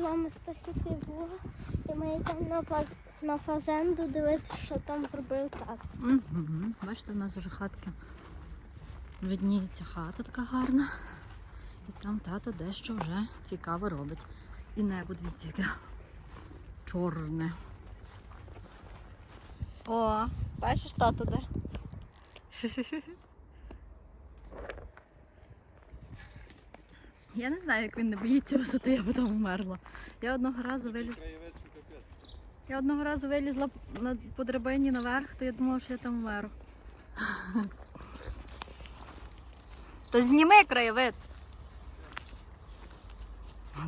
З вами Стасі Кривуга. І ми йдемо на, фаз... на фазенду дивитися, що там зробив тато. Угу. Бачите, в нас вже хатки. Видніється хата така гарна. І там тато дещо вже цікаве робить. І небо, дивіться, яке чорне. О, бачиш тато де? Я не знаю, як він не боїться висоти, я там вмерла. Я одного разу виліз. Я одного разу вилізла на, по драбині наверх, то я думала, що я там вмеру. То зніми краєвид.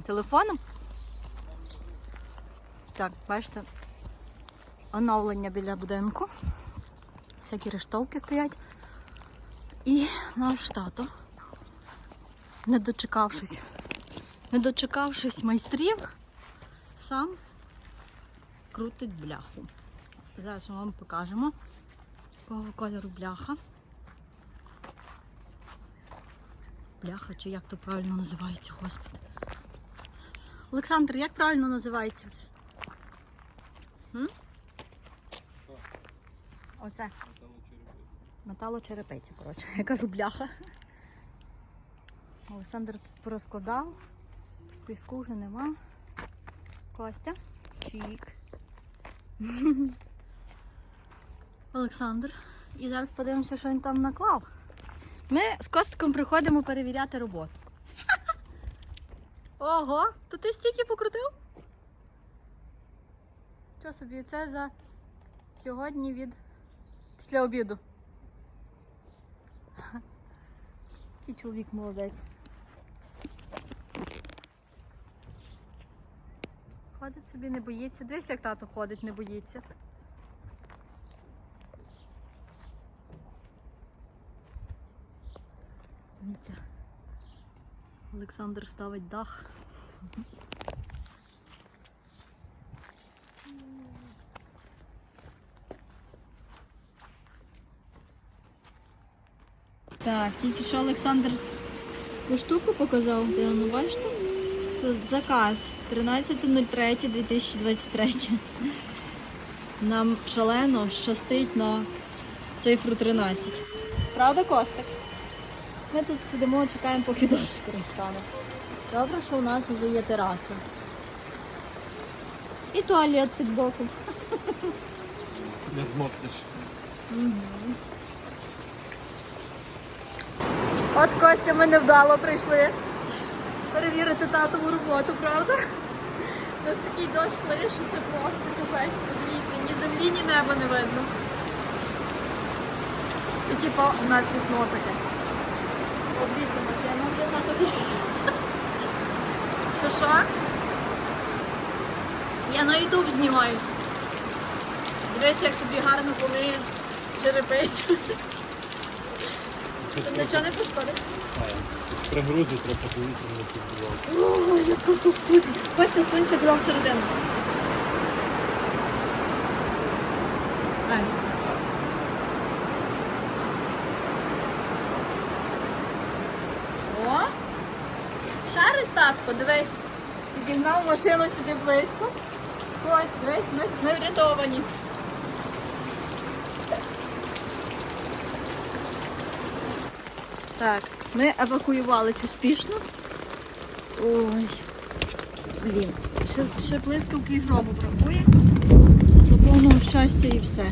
Телефоном? Так, бачите, оновлення біля будинку. Всякі рештовки стоять. І наш тато, не дочекавшись, не дочекавшись майстрів, сам крутить бляху. Зараз ми вам покажемо, якого кольору бляха. Бляха, чи як то правильно називається, господи. Олександр, як правильно називається це? Оце. Металочерепиця, коротше. Я кажу бляха. Олександр тут порозкладав. Піску вже нема. Костя. Чік. Олександр. І зараз подивимося, що він там наклав. Ми з Костиком приходимо перевіряти роботу. Ого, то ти стільки покрутив? Що собі, це за сьогодні від після обіду. Який чоловік молодець. Ходить собі, не боїться. Дивись, як тато ходить, не боїться. Дивіться. Олександр ставить дах. Так, тільки що Олександр ту штуку показав, де воно бачите? Тут заказ 13.03.2023. Нам шалено щастить на цифру 13. Правда, Костик? Ми тут сидимо, чекаємо, поки дощ перестане. Добре, що у нас вже є тераса. І туалет під боком. Не змокнеш. От Костя, ми невдало прийшли перевірити татову роботу, правда? У нас такий дощ лиє, що це просто капець. Ні землі, ні неба не видно. Це типу у нас вікно таке. О, дивіться, машина вже тут. Що що? Я на Ютуб знімаю. Дивись, як тобі гарно помиє черепицю. Тут нічого не пошкодить. Пригрузить, треба повітря не підбивати. О, яка тут тут. Костя сонце була всередину. О! Шарить татко, дивись. Підігнав машину сюди близько. Ось, дивись, ми, ми врятовані. Так, ми евакуювалися успішно. Ой. Блін. Ще, ще блискавки і гробу бракує. До повного щастя і все.